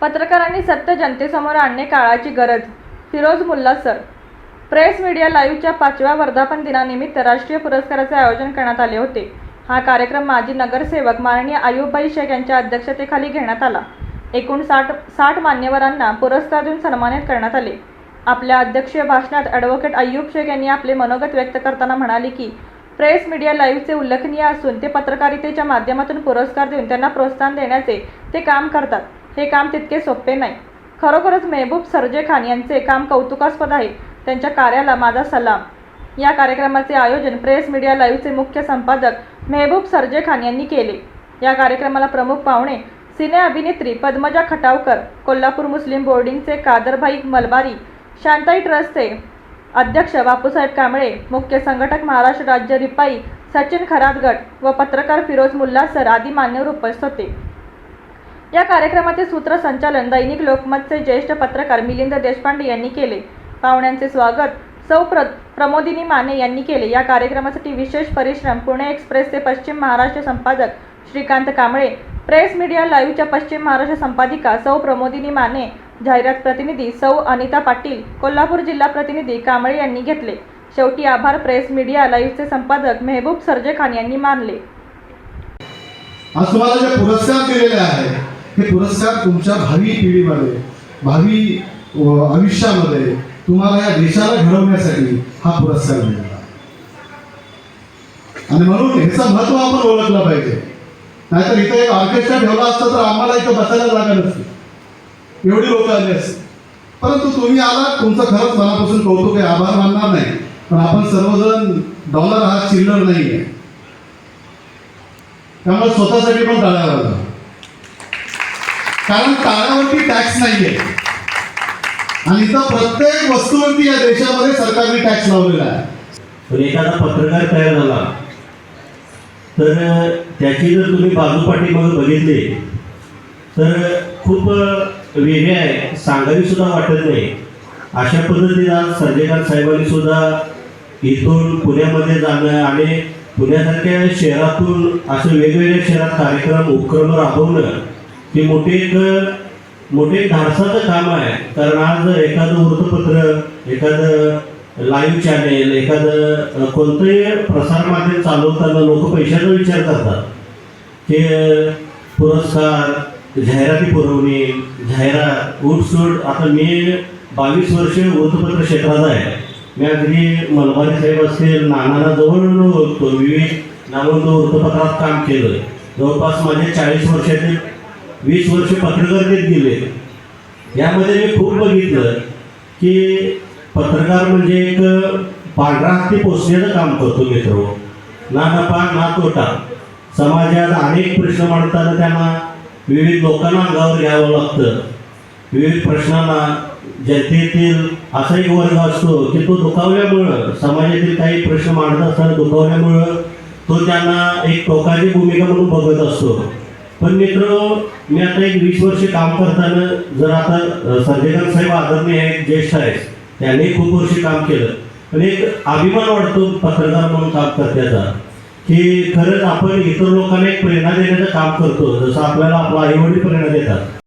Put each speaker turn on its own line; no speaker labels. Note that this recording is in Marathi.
पत्रकारांनी सत्य जनतेसमोर आणणे काळाची गरज Firoz Mulla sir. Press media लाईव्हच्या पाचव्या वर्धापन दिनानिमित्त राष्ट्रीय पुरस्काराचे आयोजन करण्यात आले होते. हा कार्यक्रम माजी नगरसेवक माननीय आयुबबाई शेख यांच्या अध्यक्षतेखाली घेण्यात आला. एकूण साठ साठ मान्यवरांना पुरस्कार देऊन सन्मानित करण्यात आले. आपल्या अध्यक्षीय भाषणात ॲडव्होकेट अय्यूब शेख यांनी आपले मनोगत व्यक्त करताना म्हणाले की प्रेस मीडिया लाईव्हचे उल्लेखनीय असून ते पत्रकारितेच्या माध्यमातून पुरस्कार देऊन त्यांना प्रोत्साहन देण्याचे ते काम करतात. हे काम तितके सोपे नाही. खरोखरच मेहबूब सरजे खान यांचे काम कौतुकास्पद आहे. त्यांच्या कार्याला माझा सलाम. या कार्यक्रमाचे आयोजन प्रेस मीडिया लाईव्हचे मुख्य संपादक मेहबूब सरजे खान यांनी केले. या कार्यक्रमाला प्रमुख पाहुणे सिने अभिनेत्री पद्मजा खटावकर कोल्हापूर मुस्लिम बोर्डिंगचे कादरभाई मलबारी शांताई ट्रस्टचे अध्यक्ष बापूसाहेब कांबळे मुख्य संघटक महाराष्ट्र राज्य रिपाई सचिन खरातगट व पत्रकार फिरोज मुल्ला सर आदी मान्यवर उपस्थित होते. या कार्यक्रमाचे सूत्रसंचालन दैनिक लोकमतचे ज्येष्ठ पत्रकार मिलिंद देशपांडे यांनी केले. पाहुण्यांचे स्वागत सौ प्र प्रमोदिनी माने यांनी केले. या कार्यक्रमासाठी विशेष परिश्रम पुणे एक्सप्रेसचे पश्चिम महाराष्ट्र संपादक श्रीकांत कांबळे प्रेस मीडिया लाईव्हच्या पश्चिम महाराष्ट्र संपादिका सौ प्रमोदिनी माने जाहिरात प्रतिनिधी सौ अनिता पाटील कोल्हापूर जिल्हा प्रतिनिधी कांबळे यांनी घेतले. शेवटी आभार प्रेस मीडिया लाईव्हचे संपादक मेहबूब सरजे खान यांनी मानले.
आज तुम्हाला जे पुरस्कार दिलेले आहेत हे पुरस्कार तुमच्या भावी पिढीमध्ये भावी आयुष्यामध्ये तुम्हाला या देशाला घडवण्यासाठी हा पुरस्कार मिळाला. आणि म्हणून ह्याचं महत्त्व आपण ओळखलं पाहिजे. नाहीतर इथे एक ऑर्केस्ट्रा ठेवला असतं तर आम्हाला इथं बसायला जागा नसते. एवढी लोक आली असते. परंतु तुम्ही आला तुमचं खरंच मनापासून कौतुक आहे. आभार मानणार नाही. पण आपण सर्वजण डॉलर हा चिल्लर नाही आहे त्यामुळे स्वतःसाठी पण टाळायला लागला कारण टाळ्यावरती टॅक्स नाहीये. आणि इथं प्रत्येक वस्तूवरती या देशामध्ये सरकारने टॅक्स लावलेला आहे.
पण एखादा पत्रकार तयार झाला. तर त्याची जर तुम्ही बाजूपाठी मग बघितली तर खूप वेगळे आहे. सांगावी सुद्धा वाटत नाही. अशा पद्धतीने आज संजयकांत साहेबांनी सुद्धा इथून पुण्यामध्ये जाणं आणि पुण्यासारख्या शहरातून असे वेगवेगळ्या शहरात कार्यक्रम उपक्रम राबवणं हे मोठे एक मोठे धाडसाचं काम आहे. कारण आज एखादं वृत्तपत्र एखादं लाईव्ह चॅनेल एखादं कोणतंही प्रसारमाध्यम चालवताना लोक पैशाचा विचार करतात. की पुरस्कार जाहिराती पुरवणे जाहिरात उठसूट आता मी बावीस वर्ष वृत्तपत्र क्षेत्रात आहे. मी अगदी मलबारी साहेब असतील नानाला जवळ होतो विवेक नामवंत वृत्तपत्रात काम केलं जवळपास माझे चाळीस वर्षातील वीस वर्ष पत्रकारितेत गेले. यामध्ये मी खूप बघितलं की पत्रकार म्हणजे एक पांढरा हत्ती पोचण्याचं काम करतो मित्र. ना नफा ना तोटा समाजात अनेक प्रश्न मांडताना त्यांना विविध लोकांना अंगावर घ्यावं लागतं. विविध प्रश्नांना जनतेतील असा एक वर्ग असतो की तो दुखावल्यामुळं समाजातील काही प्रश्न मांडत असताना दुखावल्यामुळं तो त्यांना एक टोकाची भूमिका म्हणून बघत असतो. पण मित्र मी आता एक वीस वर्ष काम करताना जर आता संजयकांत साहेब आदरणीय आहेत ज्येष्ठ आहेत त्यांनी खूप वर्ष काम केलं. पण एक अभिमान वाटतो पत्रकार म्हणून काम करण्याचा की खरंच आपण इतर लोकांना एक प्रेरणा देण्याचं काम करतो. जसं आपल्याला आपला आईवडील प्रेरणा देतात.